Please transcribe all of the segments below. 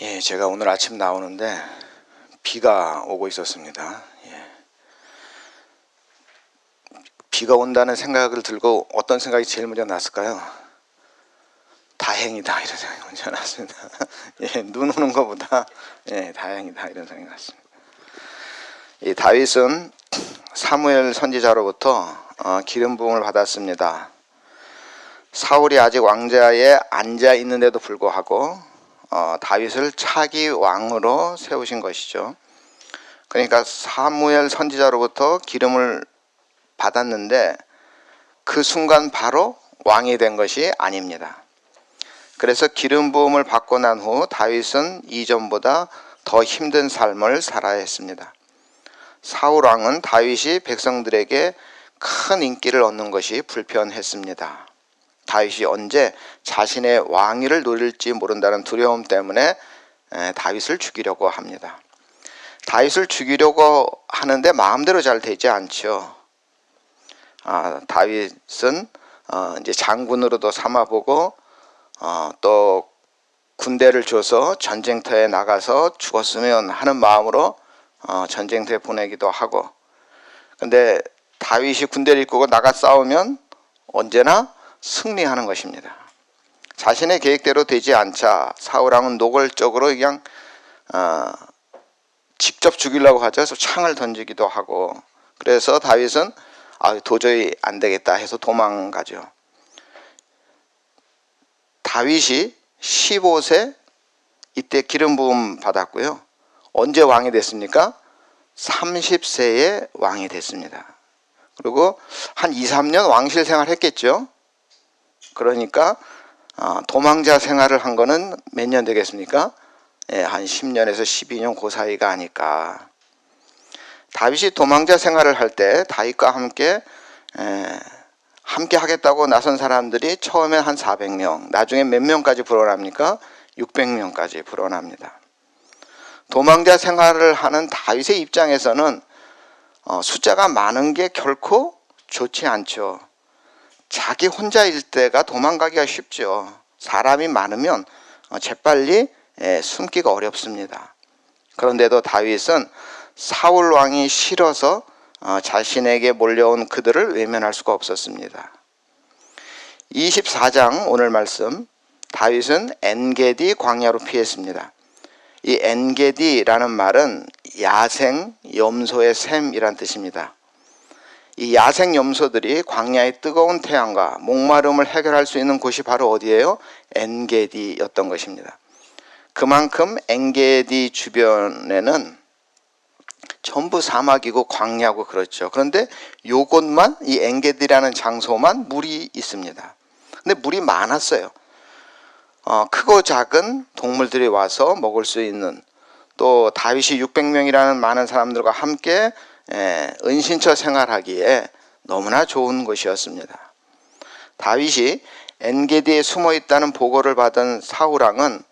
예, 제가 오늘 아침 나오는데 비가 오고 있었습니다. 예. 비가 온다는 생각을 들고 어떤 생각이 제일 먼저 났을까요? 다행이다 이런 생각이 먼저 났습니다. 예, 눈 오는 것보다 예, 다행이다 이런 생각이 났습니다. 이 다윗은 사무엘 선지자로부터 어, 기름 부음을 받았습니다. 사울이 아직 왕자에 앉아 있는데도 불구하고 어, 다윗을 차기 왕으로 세우신 것이죠. 그러니까 사무엘 선지자로부터 기름을 받았는데 그 순간 바로 왕이 된 것이 아닙니다. 그래서 기름 부음을 받고 난 후 다윗은 이전보다 더 힘든 삶을 살아야 했습니다. 사울 왕은 다윗이 백성들에게 큰 인기를 얻는 것이 불편했습니다. 다윗이 언제 자신의 왕위를 누릴지 모른다는 두려움 때문에 다윗을 죽이려고 합니다. 다윗을 죽이려고 하는데 마음대로 잘 되지 않죠. 아, 다윗은 어, 이제 장군으로도 삼아보고 어, 또 군대를 줘서 전쟁터에 나가서 죽었으면 하는 마음으로 어, 전쟁터에 보내기도 하고 근데 다윗이 군대를 이끌고 나가 싸우면 언제나 승리하는 것입니다. 자신의 계획대로 되지 않자 사울왕은 노골적으로 그냥 어, 직접 죽이려고 하죠. 그래서 창을 던지기도 하고 그래서 다윗은 아, 도저히 안 되겠다 해서 도망가죠. 다윗이 15세 이때 기름 부음 받았고요. 언제 왕이 됐습니까? 30세에 왕이 됐습니다. 그리고 한 2, 3년 왕실 생활 했겠죠. 그러니까 어, 도망자 생활을 한 거는 몇 년 되겠습니까? 예, 한 10년에서 12년 그 사이가 아닐까. 다윗이 도망자 생활을 할 때 다윗과 함께 에, 함께 하겠다고 나선 사람들이 처음에 한 400명, 나중에 몇 명까지 불어납니까? 600명까지 불어납니다. 도망자 생활을 하는 다윗의 입장에서는 어, 숫자가 많은 게 결코 좋지 않죠. 자기 혼자일 때가 도망가기가 쉽죠. 사람이 많으면 어, 재빨리 예, 숨기가 어렵습니다. 그런데도 다윗은 사울 왕이 싫어서 어, 자신에게 몰려온 그들을 외면할 수가 없었습니다. 24장 오늘 말씀 다윗은 엔게디 광야로 피했습니다. 이 엔게디라는 말은 야생 염소의 샘이란 뜻입니다. 이 야생 염소들이 광야의 뜨거운 태양과 목마름을 해결할 수 있는 곳이 바로 어디예요? 엔게디였던 것입니다. 그만큼 엔게디 주변에는 전부 사막이고 광야고 그렇죠. 그런데 요곳만 이 엔게디라는 장소만 물이 있습니다. 근데 물이 많았어요. 어, 크고 작은 동물들이 와서 먹을 수 있는 또 다윗이 600명이라는 많은 사람들과 함께 예, 은신처 생활하기에 너무나 좋은 곳이었습니다. 다윗이 엔게디에 숨어 있다는 보고를 받은 사우랑은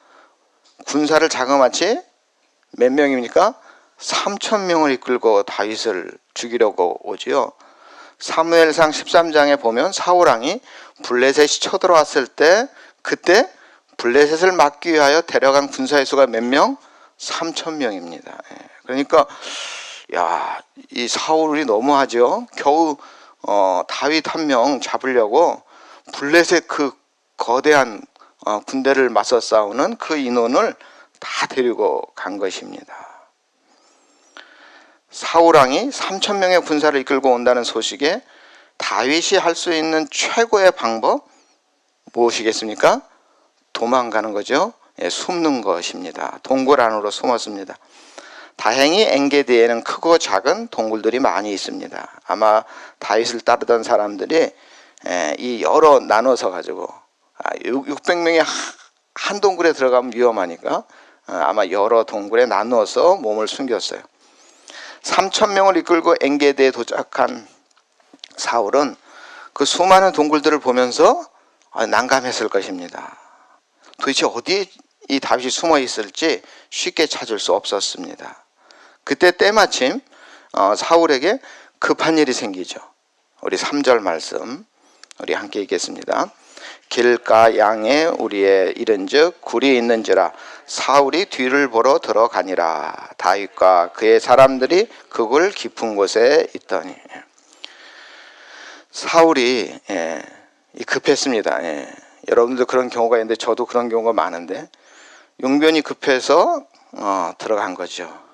군사를 자그마치 몇 명입니까? 3천 명을 이끌고 다윗을 죽이려고 오지요. 사무엘상 13장에 보면 사우랑이 블레셋이 쳐들어왔을 때 그때 블레셋을 막기 위하여 데려간 군사의 수가 몇 명? 3천 명입니다. 예, 그러니까 야, 이 사울이 너무하죠. 겨우 어, 다윗 한 명 잡으려고 블레셋 그 거대한 어, 군대를 맞서 싸우는 그 인원을 다 데리고 간 것입니다. 사울왕이 3천 명의 군사를 이끌고 온다는 소식에 다윗이 할 수 있는 최고의 방법 무엇이겠습니까? 도망가는 거죠. 예, 숨는 것입니다. 동굴 안으로 숨었습니다. 다행히 엔게디에는 크고 작은 동굴들이 많이 있습니다. 아마 다윗을 따르던 사람들이 이 여러 나눠서 가지고 600명이 아, 한 동굴에 들어가면 위험하니까 어, 아마 여러 동굴에 나누어서 몸을 숨겼어요. 3천 명을 이끌고 엔게디에 도착한 사울은 그 수많은 동굴들을 보면서 아, 난감했을 것입니다. 도대체 어디에 이 다윗이 숨어 있을지 쉽게 찾을 수 없었습니다. 그때 때마침 어, 사울에게 급한 일이 생기죠. 우리 3절 말씀 우리 함께 읽겠습니다. 길가 양에 우리의 이른즉 굴이 있는지라 사울이 뒤를 보러 들어가니라 다윗과 그의 사람들이 그굴 깊은 곳에 있더니 사울이 예, 이 급했습니다. 예. 여러분들 그런 경우가 있는데 저도 그런 경우가 많은데 용변이 급해서 어, 들어간 거죠.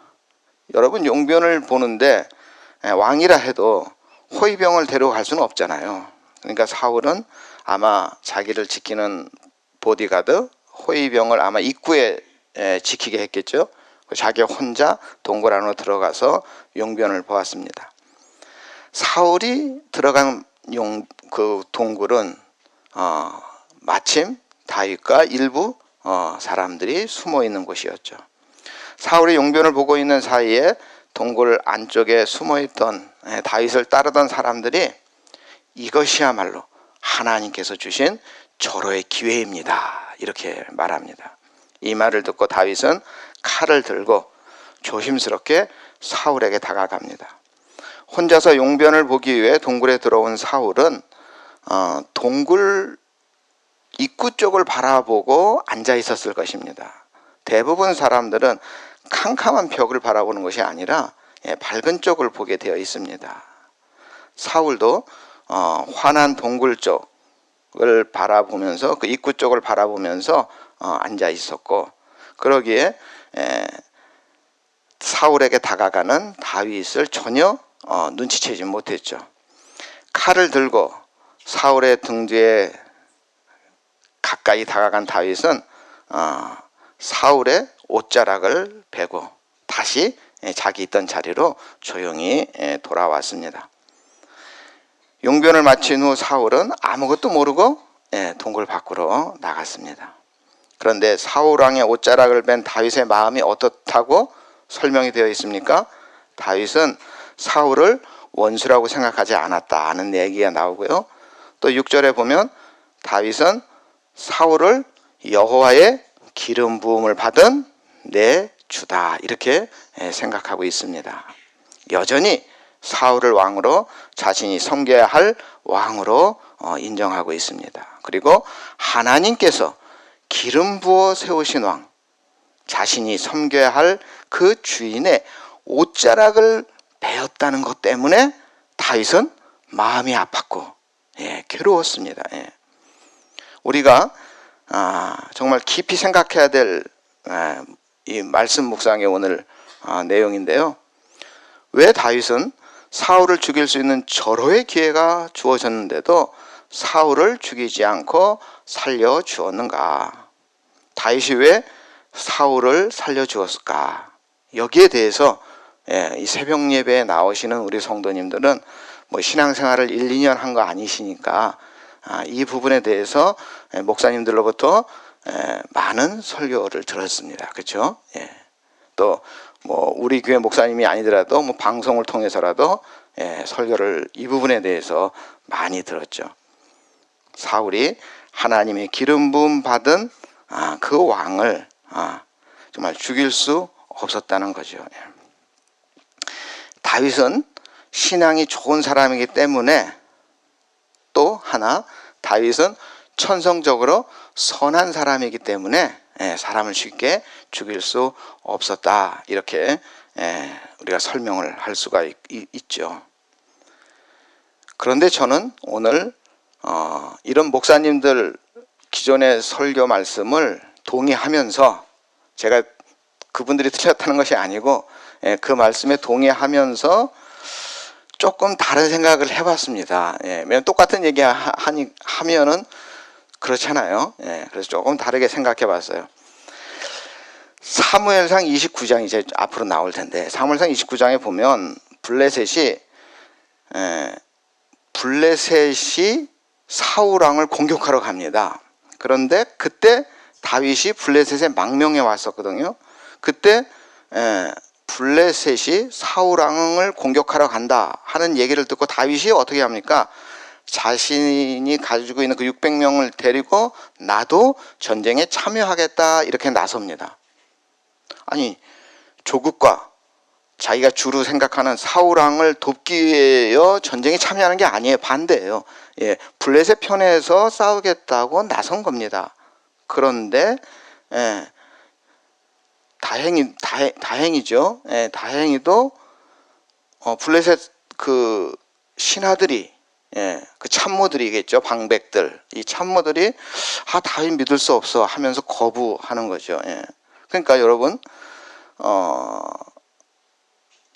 여러분 용변을 보는데 예, 왕이라 해도 호위병을 데려갈 수는 없잖아요. 그러니까 사울은 아마 자기를 지키는 보디가드 호위병을 아마 입구에 에, 지키게 했겠죠. 자기 혼자 동굴 안으로 들어가서 용변을 보았습니다. 사울이 들어간 용 그 동굴은 어, 마침 다윗과 일부 어, 사람들이 숨어 있는 곳이었죠. 사울이 용변을 보고 있는 사이에 동굴 안쪽에 숨어 있던 에, 다윗을 따르던 사람들이 이것이야말로 하나님께서 주신 절호의 기회입니다. 이렇게 말합니다. 이 말을 듣고 다윗은 칼을 들고 조심스럽게 사울에게 다가갑니다. 혼자서 용변을 보기 위해 동굴에 들어온 사울은 어, 동굴 입구 쪽을 바라보고 앉아 있었을 것입니다. 대부분 사람들은 캄캄한 벽을 바라보는 것이 아니라 예, 밝은 쪽을 보게 되어 있습니다. 사울도 어, 환한 동굴 쪽을 바라보면서 그 입구 쪽을 바라보면서 어, 앉아 있었고 그러기에 에, 사울에게 다가가는 다윗을 전혀 어, 눈치채지 못했죠. 칼을 들고 사울의 등 뒤에 가까이 다가간 다윗은 어, 사울의 옷자락을 베고 다시 에, 자기 있던 자리로 조용히 에, 돌아왔습니다. 용변을 마친 후 사울은 아무것도 모르고 예, 동굴 밖으로 나갔습니다. 그런데 사울 왕의 옷자락을 뺀 다윗의 마음이 어떻다고 설명이 되어 있습니까? 다윗은 사울을 원수라고 생각하지 않았다는 얘기가 나오고요. 또 6절에 보면 다윗은 사울을 여호와의 기름 부음을 받은 내 주다 이렇게 예, 생각하고 있습니다. 여전히 사울을 왕으로 자신이 섬겨야 할 왕으로 어, 인정하고 있습니다. 그리고 하나님께서 기름 부어 세우신 왕, 자신이 섬겨야 할 그 주인의 옷자락을 베었다는 것 때문에 다윗은 마음이 아팠고 예, 괴로웠습니다. 예. 우리가 아, 정말 깊이 생각해야 될 이 말씀 묵상의 오늘 아, 내용인데요. 왜 다윗은 사울을 죽일 수 있는 절호의 기회가 주어졌는데도 사울을 죽이지 않고 살려 주었는가? 다윗이 왜 사울을 살려 주었을까? 여기에 대해서 예, 이 새벽 예배에 나오시는 우리 성도님들은 뭐 신앙생활을 1, 2년 한 거 아니시니까 아, 이 부분에 대해서 예, 목사님들로부터 예, 많은 설교를 들었습니다. 그렇죠? 예. 또뭐 우리 교회 목사님이 아니더라도 뭐 방송을 통해서라도 예, 설교를 이 부분에 대해서 많이 들었죠. 사울이 하나님의 기름 부음 받은 아, 그 왕을 아, 정말 죽일 수 없었다는 거죠. 예. 다윗은 신앙이 좋은 사람이기 때문에 또 하나 다윗은 천성적으로 선한 사람이기 때문에 예, 사람을 쉽게 죽일 수 없었다 이렇게 예, 우리가 설명을 할 수가 있, 죠 그런데 저는 오늘 어, 이런 목사님들 기존의 설교 말씀을 동의하면서 제가 그분들이 틀렸다는 것이 아니고 예, 그 말씀에 동의하면서 조금 다른 생각을 해봤습니다. 예, 똑같은 얘기 하니 하면은 그렇잖아요. 예, 그래서 조금 다르게 생각해 봤어요. 사무엘상 29장 이제 앞으로 나올 텐데 사무엘상 29장에 보면 블레셋이 예, 블레셋이 사울 왕을 공격하러 갑니다. 그런데 그때 다윗이 블레셋에 망명해 왔었거든요. 그때 에, 블레셋이 사울 왕을 공격하러 간다 하는 얘기를 듣고 다윗이 어떻게 합니까? 자신이 가지고 있는 그 600명을 데리고 나도 전쟁에 참여하겠다 이렇게 나섭니다. 아니 조국과 자기가 주로 생각하는 사울왕을 돕기 위하여 전쟁에 참여하는 게 아니에요. 반대예요. 예, 블레셋 편에서 싸우겠다고 나선 겁니다. 그런데 예, 다행히 다, 다행이죠. 예, 다행히도 어, 블레셋 그 신하들이 예, 그 참모들이겠죠. 방백들. 이 참모들이 아 다윗 믿을 수 없어 하면서 거부하는 거죠. 예. 그러니까 여러분 어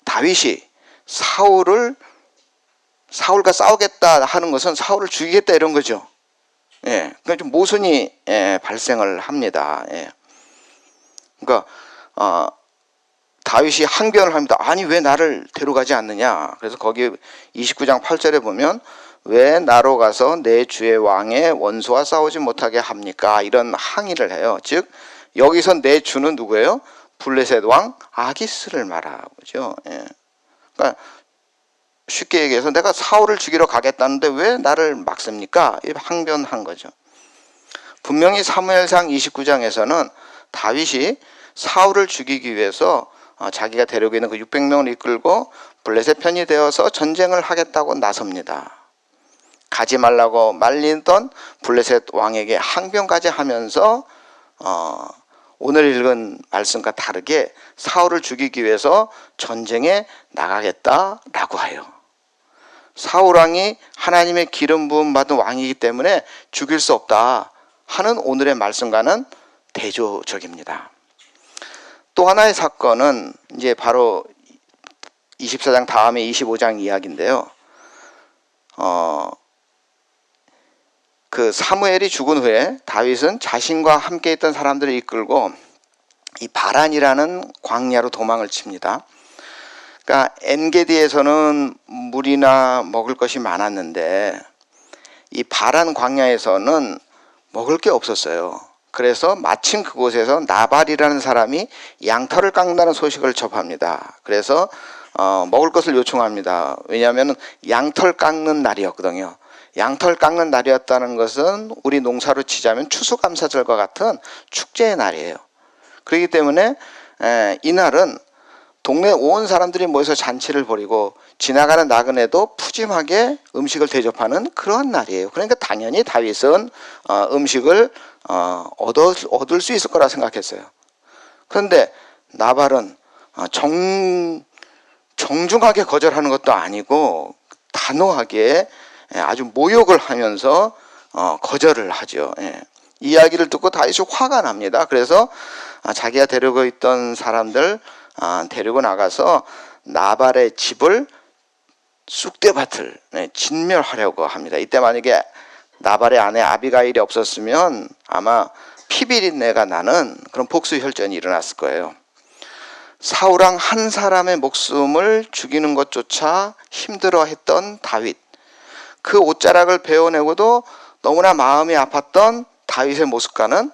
다윗이 사울을 사울과 싸우겠다 하는 것은 사울을 죽이겠다 이런 거죠. 예. 그러니까 좀 모순이 예, 발생을 합니다. 예. 그러니까 어 다윗이 항변을 합니다. 아니 왜 나를 데려가지 않느냐? 그래서 거기 29장 8절에 보면 왜 나로 가서 내 주의 왕의 원수와 싸우지 못하게 합니까? 이런 항의를 해요. 즉 여기서 내 주는 누구예요? 블레셋 왕 아기스를 말하죠. 예. 그러니까 쉽게 얘기해서 내가 사울을 죽이러 가겠다는데 왜 나를 막습니까? 이 항변한 거죠. 분명히 사무엘상 29장에서는 다윗이 사울을 죽이기 위해서 어, 자기가 데리고 있는 그 600명을 이끌고 블레셋 편이 되어서 전쟁을 하겠다고 나섭니다. 가지 말라고 말리던 블레셋 왕에게 항변까지 하면서 어, 오늘 읽은 말씀과 다르게 사울을 죽이기 위해서 전쟁에 나가겠다라고 해요. 사울 왕이 하나님의 기름 부음 받은 왕이기 때문에 죽일 수 없다 하는 오늘의 말씀과는 대조적입니다. 또 하나의 사건은 이제 바로 24장 다음에 25장 이야기인데요. 어, 그 사무엘이 죽은 후에 다윗은 자신과 함께 있던 사람들을 이끌고 이 바란이라는 광야로 도망을 칩니다. 그러니까 엔게디에서는 물이나 먹을 것이 많았는데 이 바란 광야에서는 먹을 게 없었어요. 그래서 마침 그곳에서 나발이라는 사람이 양털을 깎는다는 소식을 접합니다. 그래서 어, 먹을 것을 요청합니다. 왜냐하면 양털 깎는 날이었거든요. 양털 깎는 날이었다는 것은 우리 농사로 치자면 추수감사절과 같은 축제의 날이에요. 그렇기 때문에 에, 이날은 동네 온 사람들이 모여서 잔치를 벌이고 지나가는 나그네도 푸짐하게 음식을 대접하는 그런 날이에요. 그러니까 당연히 다윗은 어, 음식을 어, 얻을 수 있을 거라 생각했어요. 그런데 나발은 어, 정, 정중하게 거절하는 것도 아니고 단호하게 예, 아주 모욕을 하면서 어, 거절을 하죠. 예. 이야기를 듣고 다윗이 화가 납니다. 그래서 아, 자기가 데리고 있던 사람들 아, 데리고 나가서 나발의 집을 쑥대밭을 네, 진멸하려고 합니다. 이때 만약에 나발의 아내 아비가일이 없었으면 아마 피비린내가 나는 그런 복수 혈전이 일어났을 거예요. 사우랑 한 사람의 목숨을 죽이는 것조차 힘들어했던 다윗. 그 옷자락을 베어내고도 너무나 마음이 아팠던 다윗의 모습과는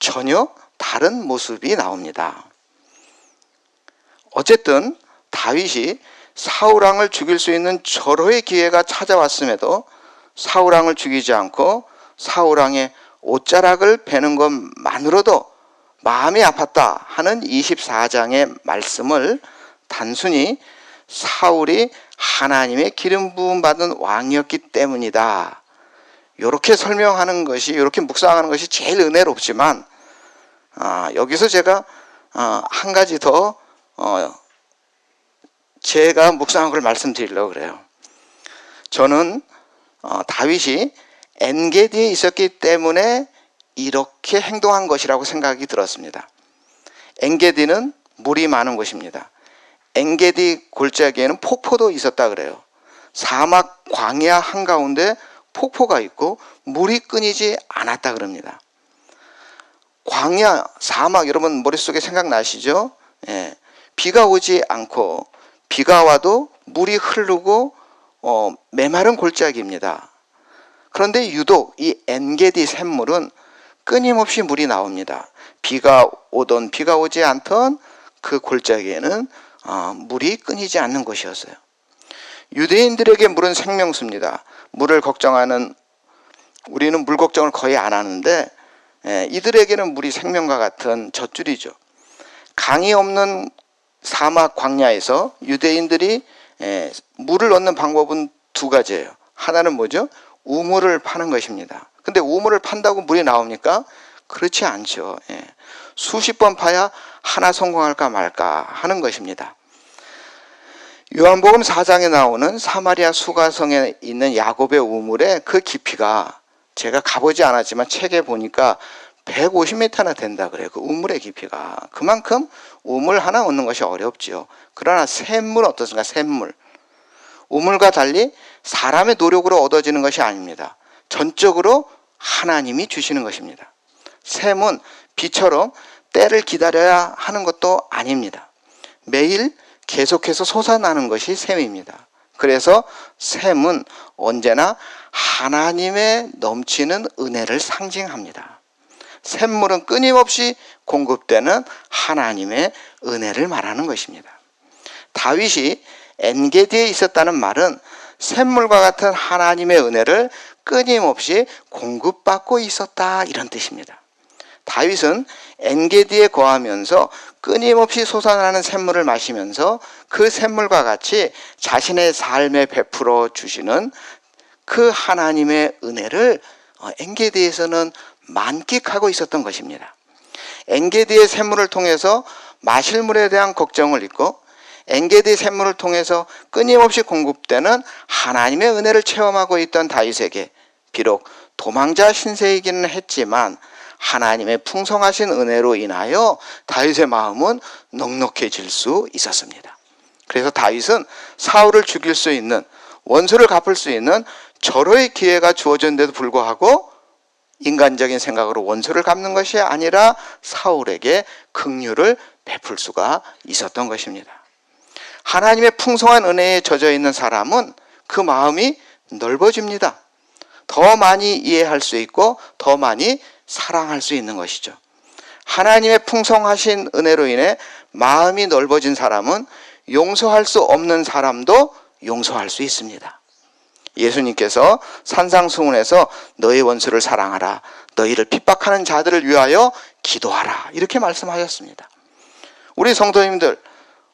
전혀 다른 모습이 나옵니다. 어쨌든 다윗이 사우랑을 죽일 수 있는 절호의 기회가 찾아왔음에도 사우랑을 죽이지 않고 사우랑의 옷자락을 베는 것만으로도 마음이 아팠다 하는 24장의 말씀을 단순히 사울이 하나님의 기름 부음 받은 왕이었기 때문이다. 이렇게 설명하는 것이 이렇게 묵상하는 것이 제일 은혜롭지만 아, 여기서 제가 아, 한 가지 더 어, 제가 묵상한 걸 말씀드리려고 그래요. 저는 어, 다윗이 엔게디에 있었기 때문에 이렇게 행동한 것이라고 생각이 들었습니다. 엔게디는 물이 많은 곳입니다. 엔게디 골짜기에는 폭포도 있었다 그래요. 사막 광야 한가운데 폭포가 있고 물이 끊이지 않았다 그럽니다. 광야, 사막 여러분 머릿속에 생각나시죠? 예, 비가 오지 않고 비가 와도 물이 흐르고 어, 메마른 골짜기입니다. 그런데 유독 이 엔게디 샘물은 끊임없이 물이 나옵니다. 비가 오던 비가 오지 않던 그 골짜기에는 어, 물이 끊이지 않는 곳이었어요. 유대인들에게 물은 생명수입니다. 물을 걱정하는 우리는 물 걱정을 거의 안 하는데 예, 이들에게는 물이 생명과 같은 젖줄이죠. 강이 없는 사막 광야에서 유대인들이 에, 물을 얻는 방법은 두 가지예요. 하나는 뭐죠? 우물을 파는 것입니다. 근데 우물을 판다고 물이 나옵니까? 그렇지 않죠. 예. 수십 번 파야 하나 성공할까 말까 하는 것입니다. 요한복음 4장에 나오는 사마리아 수가성에 있는 야곱의 우물의 그 깊이가 제가 가보지 않았지만 책에 보니까 150m나 된다 그래요. 그 우물의 깊이가. 그만큼 우물 하나 얻는 것이 어렵지요. 그러나 샘물 어떻습니까? 샘물. 우물과 달리 사람의 노력으로 얻어지는 것이 아닙니다. 전적으로 하나님이 주시는 것입니다. 샘은 비처럼 때를 기다려야 하는 것도 아닙니다. 매일 계속해서 솟아나는 것이 샘입니다. 그래서 샘은 언제나 하나님의 넘치는 은혜를 상징합니다. 샘물은 끊임없이 공급되는 하나님의 은혜를 말하는 것입니다. 다윗이 엔게디에 있었다는 말은 샘물과 같은 하나님의 은혜를 끊임없이 공급받고 있었다 이런 뜻입니다. 다윗은 엔게디에 거하면서 끊임없이 솟아나는 샘물을 마시면서 그 샘물과 같이 자신의 삶에 베풀어 주시는 그 하나님의 은혜를 어, 엔게디에서는 만끽하고 있었던 것입니다. 엔게디의 샘물을 통해서 마실 물에 대한 걱정을 잊고 엔게디 샘물을 통해서 끊임없이 공급되는 하나님의 은혜를 체험하고 있던 다윗에게 비록 도망자 신세이기는 했지만 하나님의 풍성하신 은혜로 인하여 다윗의 마음은 넉넉해질 수 있었습니다. 그래서 다윗은 사울을 죽일 수 있는 원수를 갚을 수 있는 절호의 기회가 주어졌는데도 불구하고 인간적인 생각으로 원수를 갚는 것이 아니라 사울에게 긍휼을 베풀 수가 있었던 것입니다. 하나님의 풍성한 은혜에 젖어 있는 사람은 그 마음이 넓어집니다. 더 많이 이해할 수 있고 더 많이 사랑할 수 있는 것이죠. 하나님의 풍성하신 은혜로 인해 마음이 넓어진 사람은 용서할 수 없는 사람도 용서할 수 있습니다. 예수님께서 산상수훈에서 너희 원수를 사랑하라. 너희를 핍박하는 자들을 위하여 기도하라. 이렇게 말씀하셨습니다. 우리 성도님들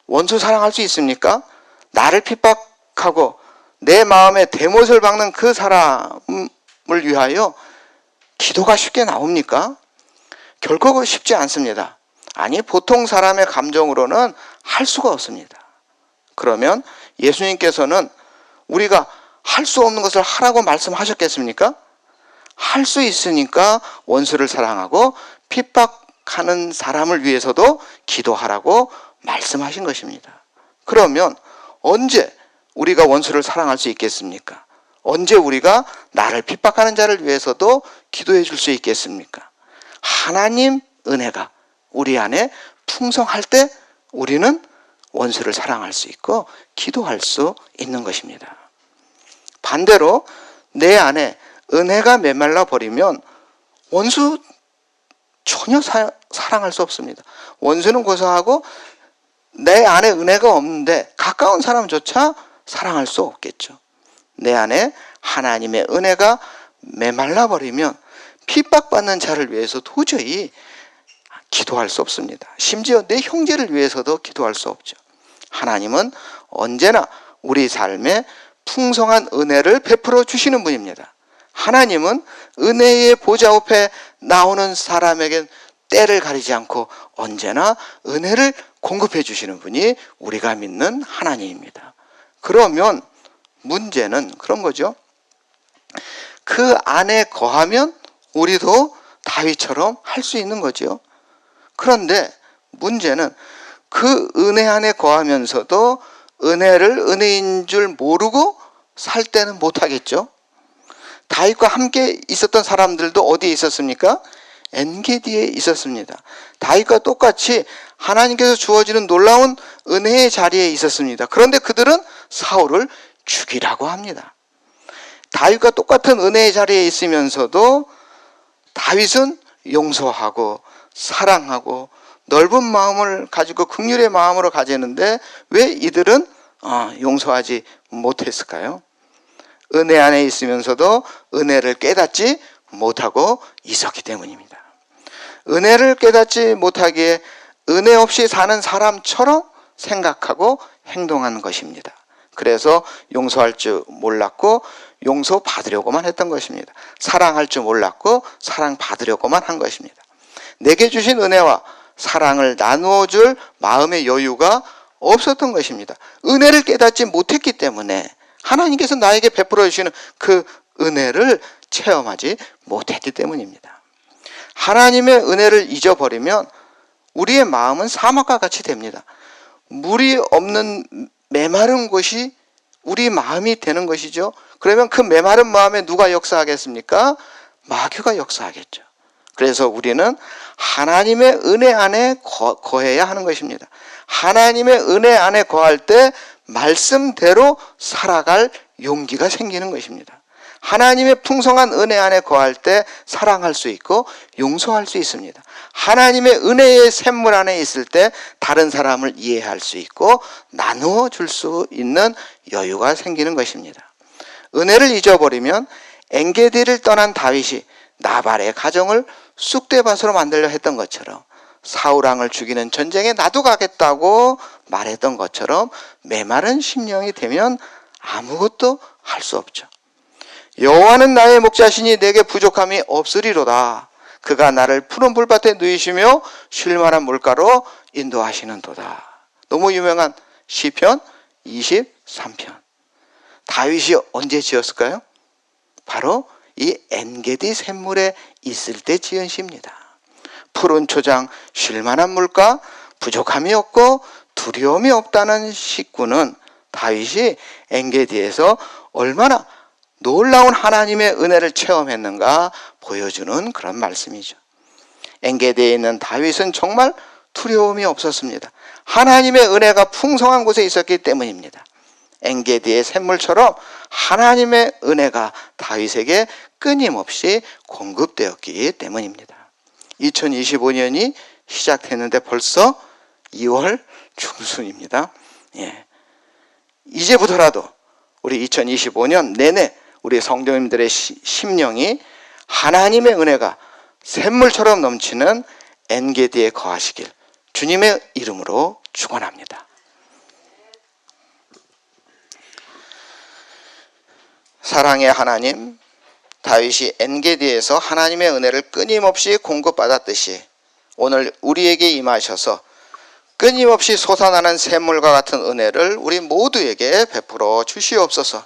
원수 사랑할 수 있습니까? 나를 핍박하고 내 마음에 대못을 박는 그 사람을 위하여 기도가 쉽게 나옵니까? 결코 쉽지 않습니다. 아니, 보통 사람의 감정으로는 할 수가 없습니다. 그러면 예수님께서는 우리가 할 수 없는 것을 하라고 말씀하셨겠습니까? 할 수 있으니까 원수를 사랑하고 핍박하는 사람을 위해서도 기도하라고 말씀하신 것입니다. 그러면 언제 우리가 원수를 사랑할 수 있겠습니까? 언제 우리가 나를 핍박하는 자를 위해서도 기도해 줄 수 있겠습니까? 하나님 은혜가 우리 안에 풍성할 때 우리는 원수를 사랑할 수 있고 기도할 수 있는 것입니다. 반대로 내 안에 은혜가 메말라 버리면 원수 전혀 사, 사랑할 수 없습니다. 원수는 고사하고 내 안에 은혜가 없는데 가까운 사람조차 사랑할 수 없겠죠. 내 안에 하나님의 은혜가 메말라 버리면 핍박받는 자를 위해서 도저히 기도할 수 없습니다. 심지어 내 형제를 위해서도 기도할 수 없죠. 하나님은 언제나 우리 삶에 풍성한 은혜를 베풀어 주시는 분입니다. 하나님은 은혜의 보좌 앞에 나오는 사람에게 때를 가리지 않고 언제나 은혜를 공급해 주시는 분이 우리가 믿는 하나님입니다. 그러면 문제는 그런 거죠. 그 안에 거하면 우리도 다윗처럼 할 수 있는 거죠. 그런데 문제는 그 은혜 안에 거하면서도 은혜를 은혜인 줄 모르고 살 때는 못 하겠죠. 다윗과 함께 있었던 사람들도 어디에 있었습니까? 엔게디에 있었습니다. 다윗과 똑같이 하나님께서 주어지는 놀라운 은혜의 자리에 있었습니다. 그런데 그들은 사울을 죽이라고 합니다. 다윗과 똑같은 은혜의 자리에 있으면서도 다윗은 용서하고 사랑하고 넓은 마음을 가지고 극률의 마음으로 가지는데 왜 이들은 어, 용서하지 못했을까요? 은혜 안에 있으면서도 은혜를 깨닫지 못하고 있었기 때문입니다. 은혜를 깨닫지 못하기에 은혜 없이 사는 사람처럼 생각하고 행동한 것입니다. 그래서 용서할 줄 몰랐고 용서 받으려고만 했던 것입니다. 사랑할 줄 몰랐고 사랑 받으려고만 한 것입니다. 내게 주신 은혜와 사랑을 나누어 줄 마음의 여유가 없었던 것입니다. 은혜를 깨닫지 못했기 때문에 하나님께서 나에게 베풀어 주시는 그 은혜를 체험하지 못했기 때문입니다. 하나님의 은혜를 잊어버리면 우리의 마음은 사막과 같이 됩니다. 물이 없는 메마른 곳이 우리 마음이 되는 것이죠. 그러면 그 메마른 마음에 누가 역사하겠습니까? 마귀가 역사하겠죠. 그래서 우리는 하나님의 은혜 안에 거, 거해야 하는 것입니다. 하나님의 은혜 안에 거할 때 말씀대로 살아갈 용기가 생기는 것입니다. 하나님의 풍성한 은혜 안에 거할 때 사랑할 수 있고 용서할 수 있습니다. 하나님의 은혜의 샘물 안에 있을 때 다른 사람을 이해할 수 있고 나누어 줄 수 있는 여유가 생기는 것입니다. 은혜를 잊어버리면 엔게디를 떠난 다윗이 나발의 가정을 쑥대밭으로 만들려 했던 것처럼 사우랑을 죽이는 전쟁에 나도 가겠다고 말했던 것처럼 메마른 심령이 되면 아무것도 할 수 없죠. 여호와는 나의 목자시니 내게 부족함이 없으리로다. 그가 나를 푸른 불밭에 누이시며 쉴만한 물가로 인도하시는도다. 너무 유명한 시편 23편. 다윗이 언제 지었을까요? 바로 이 엔게디 샘물에 있을 때 지은 시입니다. 푸른 초장, 쉴만한 물가, 부족함이 없고 두려움이 없다는 식구는 다윗이 엔게디에서 얼마나 놀라운 하나님의 은혜를 체험했는가 보여주는 그런 말씀이죠. 엔게디에 있는 다윗은 정말 두려움이 없었습니다. 하나님의 은혜가 풍성한 곳에 있었기 때문입니다. 엔게디의 샘물처럼 하나님의 은혜가 다윗에게 끊임없이 공급되었기 때문입니다. 2025년이 시작됐는데 벌써 2월 중순입니다. 예. 이제부터라도 우리 2025년 내내 우리 성도님들의 시- 심령이 하나님의 은혜가 샘물처럼 넘치는 엔게디에 거하시길 주님의 이름으로 축원합니다. 사랑의 하나님, 다윗이 엔게디에서 하나님의 은혜를 끊임없이 공급받았듯이 오늘 우리에게 임하셔서 끊임없이 솟아나는 샘물과 같은 은혜를 우리 모두에게 베풀어 주시옵소서.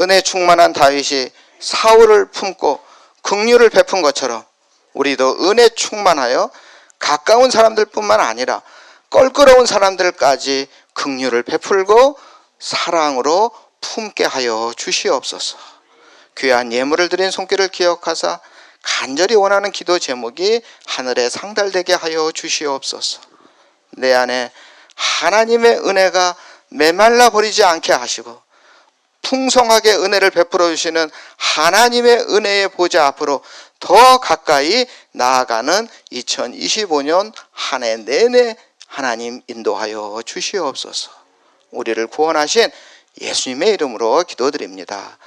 은혜 충만한 다윗이 사울을 품고 긍휼을 베푼 것처럼 우리도 은혜 충만하여 가까운 사람들뿐만 아니라 껄끄러운 사람들까지 긍휼을 베풀고 사랑으로 품게 하여 주시옵소서. 귀한 예물을 드린 손길을 기억하사 간절히 원하는 기도 제목이 하늘에 상달되게 하여 주시옵소서. 내 안에 하나님의 은혜가 메말라 버리지 않게 하시고 풍성하게 은혜를 베풀어 주시는 하나님의 은혜의 보좌 앞으로 더 가까이 나아가는 2025년 한 해 내내 하나님 인도하여 주시옵소서. 우리를 구원하신 예수님의 이름으로 기도드립니다.